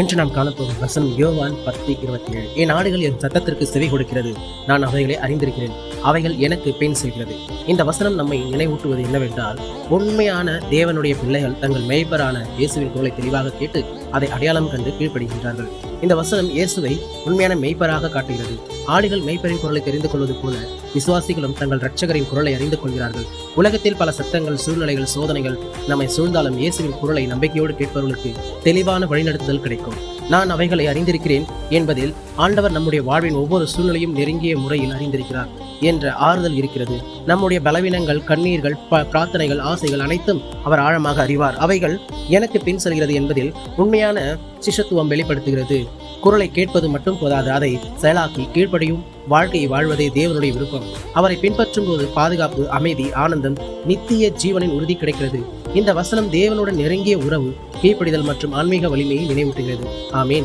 என்று நாம் காணப்போகும் வசனம் யோவான் பத்து இருபத்தி ஏழு என் ஆடுகள் என் சத்தத்திற்கு செவி கொடுக்கிறது. நான் அவைகளை அறிந்திருக்கிறேன். அவைகள் எனக்கு பெண் செல்கிறது. இந்த வசனம் நம்மை நினைவூட்டுவது என்னவென்றால் உண்மையான தேவனுடைய பிள்ளைகள் தங்கள் மேய்ப்பரான இயேசுவின் குரலை தெளிவாக கேட்டு அதை அடையாளம் கண்டு கீழ்ப்படுகின்றார்கள். இந்த வசனம் இயேசுவை உண்மையான மெய்ப்பராக காட்டுகிறது. ஆடுகள் மெய்ப்பரின் குரலை தெரிந்து கொள்வது போல விசுவாசிகளும் தங்கள் இரட்சகரின் குரலை அறிந்து கொள்கிறார்கள். உலகத்தில் பல சத்தங்கள் சூழ்நிலைகள் சோதனைகள் நம்மை சூழ்ந்தாலும் இயேசுவின் குரலை நம்பிக்கையோடு கேட்பவர்களுக்கு தெளிவான வழிநடத்துதல் கிடைக்கும். நான் அவைகளை அறிந்திருக்கிறேன் என்பதில் ஆண்டவர் நம்முடைய வாழ்வின் ஒவ்வொரு சூழ்நிலையும் நெருங்கிய முறையில் அறிந்திருக்கிறார் என்ற ஆறுதல் இருக்கிறது. நம்முடைய பலவீனங்கள் கண்ணீர்கள் ப- பிரார்த்தனைகள் ஆசைகள் அனைத்தும் அவர் ஆழமாக அறிவார். அவைகள் எனக்கு பின் செல்கிறது என்பதில் உண்மையான சிஷத்துவம் வெளிப்படுத்துகிறது. குரலை கேட்பது மட்டும் போதாது அதை செயலாக்கி கீழ்ப்படியும் வாழ்க்கையை வாழ்வதே தேவனுடைய விருப்பம். அவரை பின்பற்றும் போது பாதுகாப்பு அமைதி ஆனந்தம் நித்திய ஜீவனின் உறுதி கிடைக்கிறது. இந்த வசனம் தேவனுடன் நெருங்கிய உறவு கீழ்ப்படிதல் மற்றும் ஆன்மீக வலிமையை நினைவூட்டுகிறது. ஆமேன்.